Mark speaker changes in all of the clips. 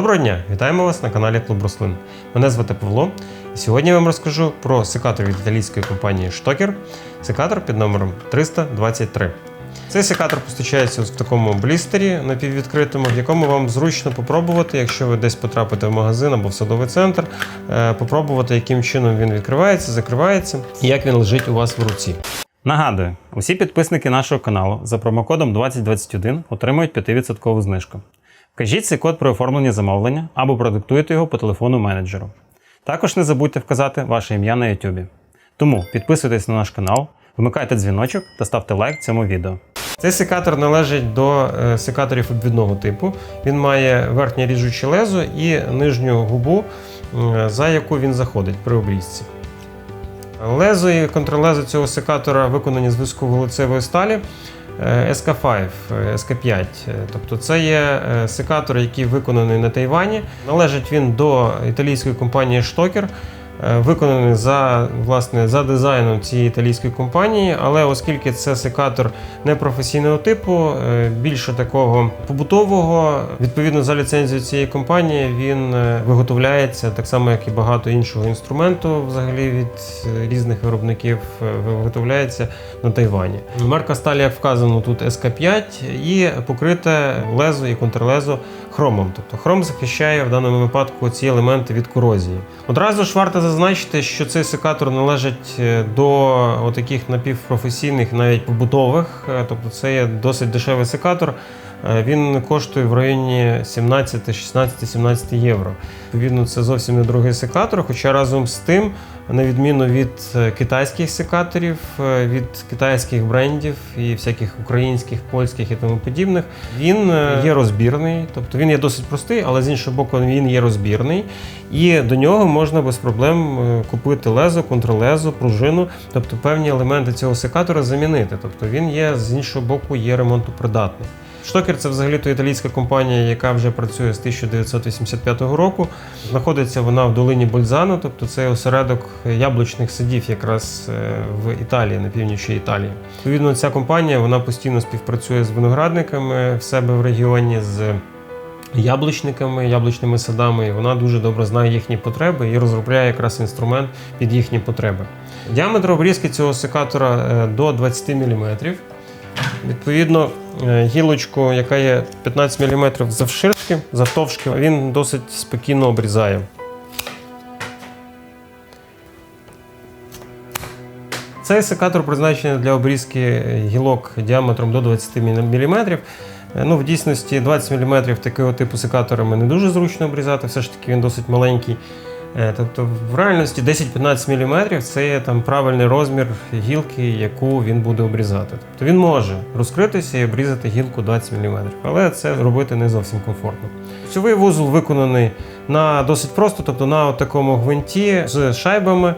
Speaker 1: Доброго дня! Вітаємо вас на каналі Клуб Рослин. Мене звати Павло. І сьогодні я вам розкажу про секатор від італійської компанії Штокер. Секатор під номером 323. Цей секатор постачається в такому блістері напіввідкритому, в якому вам зручно попробувати, якщо ви десь потрапите в магазин або в садовий центр, е, попробувати, яким чином він відкривається, закривається і як він лежить у вас в руці.
Speaker 2: Нагадую, усі підписники нашого каналу за промокодом 2021 отримують 5% знижку. Вкажіть цей код при оформленні замовлення або продиктуйте його по телефону менеджеру. Також не забудьте вказати ваше ім'я на YouTube. Тому підписуйтесь на наш канал, вмикайте дзвіночок та ставте лайк цьому відео.
Speaker 1: Цей секатор належить до е, секаторів обвідного типу. Він має верхнє ріжуче лезо і нижню губу, за яку він заходить при обрізці. Лезо і контрлезо цього секатора виконані з високовуглецевої сталі е, SK5, е, SK5. Е, Тобто це є секатор, який виконаний на Тайвані. Належить він до італійської компанії Штокер. Е, Виконаний за власне за дизайном цієї італійської компанії, але оскільки це секатор непрофесійного типу, е, більше такого побутового, відповідно за ліцензією цієї компанії, він е, виготовляється так само, як і багато іншого інструменту, взагалі від різних виробників виготовляється на Тайвані. Марка сталі, як вказано, тут СК5 і покрите лезо і контрлезо хромом. Тобто хром захищає в даному випадку ці елементи від корозії. Одразу ж варто зазначити, що цей секатор належить е, до таких напівпрофесійних, навіть побутових, е, тобто це є досить дешевий секатор. Е, Він коштує в районі 17, 16, 17 євро. Відповідно, це зовсім не дорогий секатор, хоча разом з тим, на відміну від е, китайських секаторів, е, від китайських брендів і всяких українських, польських і тому подібних, він є розбірний, тобто він є досить простий, але з іншого боку, він є розбірний. І до нього можна без проблем купити лезо, контрлезо, пружину, тобто певні елементи цього секатора замінити. Тобто він є з іншого боку, є ремонтопридатний. Штокер це взагалі то італійська компанія, яка вже працює з 1985 року. Знаходиться вона в долині Бользано, тобто це осередок яблучних садів якраз е, в Італії, на північі Італії. Відповідно, ця компанія вона постійно співпрацює з виноградниками в себе в регіоні. з яблучниками, яблучними садами, і вона дуже добре знає їхні потреби і розробляє якраз інструмент під їхні потреби. Діаметр обрізки цього секатора е, до 20 мм. Відповідно, е, гілочку, яка є 15 мм завширшки, завтовшки, він досить спокійно обрізає. Цей секатор призначений для обрізки гілок діаметром до 20 мм. Ну, в дійсності 20 мм такого типу секаторами не дуже зручно обрізати, все ж таки він досить маленький. Е, Тобто, в реальності 10-15 мм це є там правильний розмір гілки, яку він буде обрізати. Тобто він може розкритися і обрізати гілку 20 мм, але це робити не зовсім комфортно. Ключовий вузол виконаний на досить просто, тобто на такому гвинті з шайбами.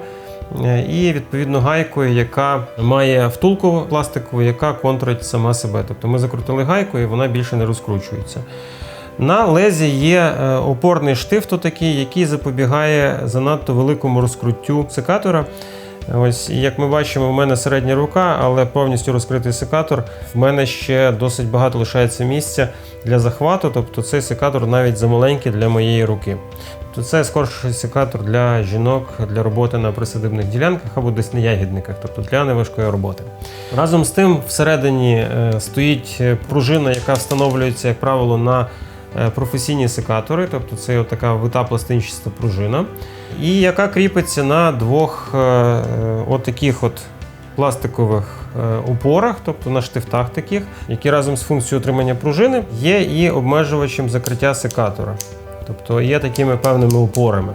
Speaker 1: Е, І відповідно гайкою, яка має втулку пластикову, яка контурить сама себе. Тобто ми закрутили гайку і вона більше не розкручується. На лезі є е, опорний штифт, такий, який запобігає занадто великому розкруттю секатора. Ось, як ми бачимо, в мене середня рука, але повністю розкритий секатор. В мене ще досить багато лишається місця для захвату, тобто цей секатор навіть замаленький для моєї руки. Тобто це скорше секатор для жінок для роботи на присадибних ділянках або десь на ягідниках, тобто для неважкої роботи. Разом з тим, всередині е, стоїть пружина, яка встановлюється, як правило, на професійні секатори, тобто це така вита пластинчаста пружина, і яка кріпиться на двох е, е, отаких от пластикових е, упорах, тобто на штифтах таких, які разом з функцією отримання пружини є і обмежувачем закриття секатора. Тобто є такими певними упорами.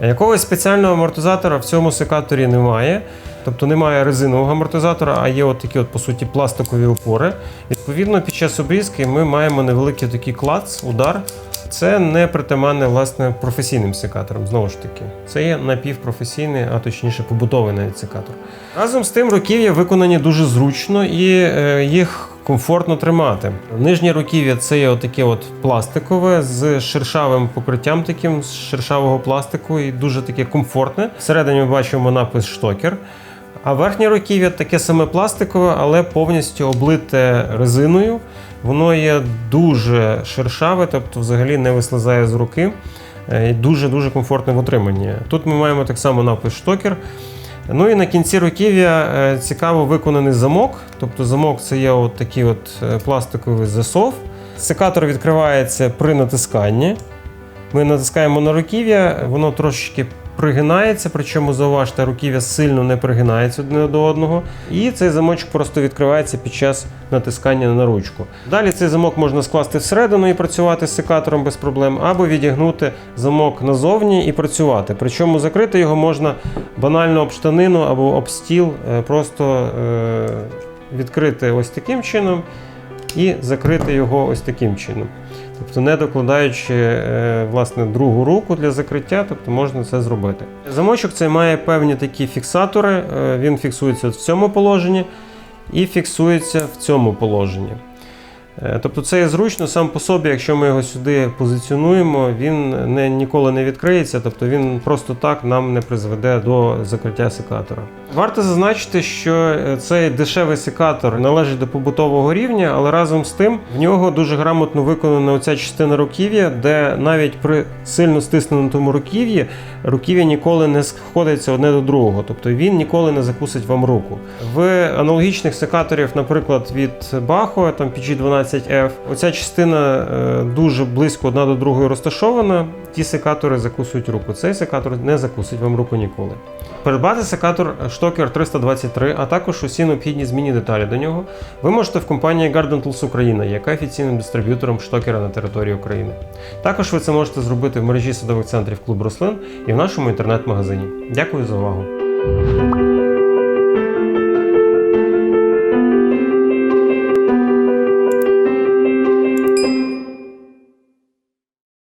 Speaker 1: Якогось спеціального амортизатора в цьому секаторі немає. Тобто немає резинового амортизатора, а є от такі, от, по суті, пластикові опори. Відповідно, під час обрізки ми маємо невеликий такий клац, удар. Це не притаманне власне професійним секаторам. Знову ж таки, це є напівпрофесійний, а точніше побутовий навіть секатор. Разом з тим руків'я виконані дуже зручно і е, їх комфортно тримати. Нижнє руків'я це є отаке от пластикове з шершавим покриттям, таким з шершавого пластику, і дуже таке комфортне. Всередині ми бачимо напис штокер. А верхнє руків'я таке саме пластикове, але повністю облите резиною. Воно є дуже шершаве, тобто взагалі не вислизає з руки. е, і Дуже-дуже комфортне в отриманні. Тут ми маємо так само напис штокер. Ну і на кінці руків'я е, цікаво виконаний замок. Тобто замок це є от такий от е, пластиковий засов. Секатор відкривається при натисканні. Ми натискаємо на руків'я, воно трошечки пригинається, причому зауважте, руків'я сильно не пригинається одне до одного. І цей замочок просто відкривається під час натискання на ручку. Далі цей замок можна скласти всередину і працювати з секатором без проблем, або відігнути замок назовні і працювати. Причому закрити його можна банально об штанину або об стіл, е, просто е, відкрити ось таким чином і закрити його ось таким чином. Тобто не докладаючи е, власне другу руку для закриття, тобто можна це зробити. Замочок цей має певні такі фіксатори. е, Він фіксується в цьому положенні і фіксується в цьому положенні. Е, Тобто це зручно сам по собі, якщо ми його сюди позиціонуємо, він не, ніколи не відкриється, тобто він просто так нам не призведе до закриття секатора. Варто зазначити, що е, цей дешевий секатор належить до побутового рівня, але разом з тим в нього дуже грамотно виконана оця частина руків'я, де навіть при сильно стиснутому руків'ї руків'я ніколи не сходиться одне до другого, тобто він ніколи не закусить вам руку. В аналогічних секаторів, наприклад, від Baho, там PG12F, оця частина е, дуже близько одна до другої розташована. Ті секатори закусують руку. Цей секатор не закусить вам руку ніколи. Придбати секатор Штокер 323, а також усі необхідні змінні деталі до нього, ви можете в компанії Garden Tools Україна, яка офіційним дистриб'ютором штокера на території України. Також ви це можете зробити в мережі садових центрів Клуб Рослин і в нашому інтернет-магазині. Дякую за увагу!